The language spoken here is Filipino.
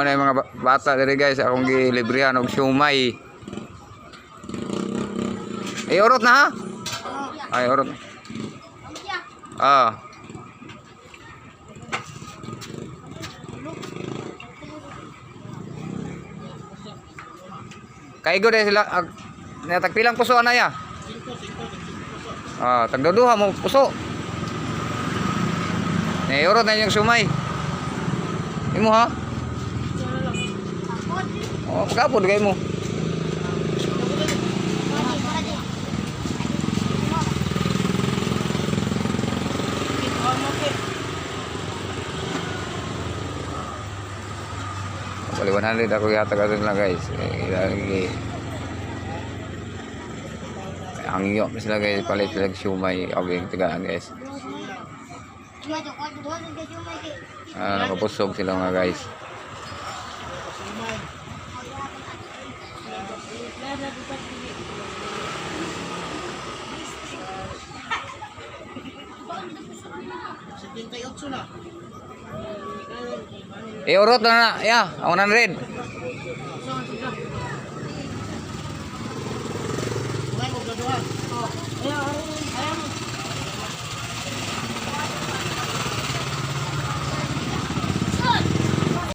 Amo na mga ba- bata diri guys, akong gilibrihan og siumay. Eh, urot na ha? Ay, urot. Ah. Kaigo din sila. Ag, natagpilang puso na ya. Ah, tagduduha mo puso. Eh, urot na yung sumay. Imo ha? Oh, pagkapod kayo mo. Bali 100 ako yata ka sila guys. Eh, lagi. Ang iyo sila guys, palit sila siumay awing tigaan guys. Ah, nakapusog sila mga guys. Eh, urot na na. Ya, 100.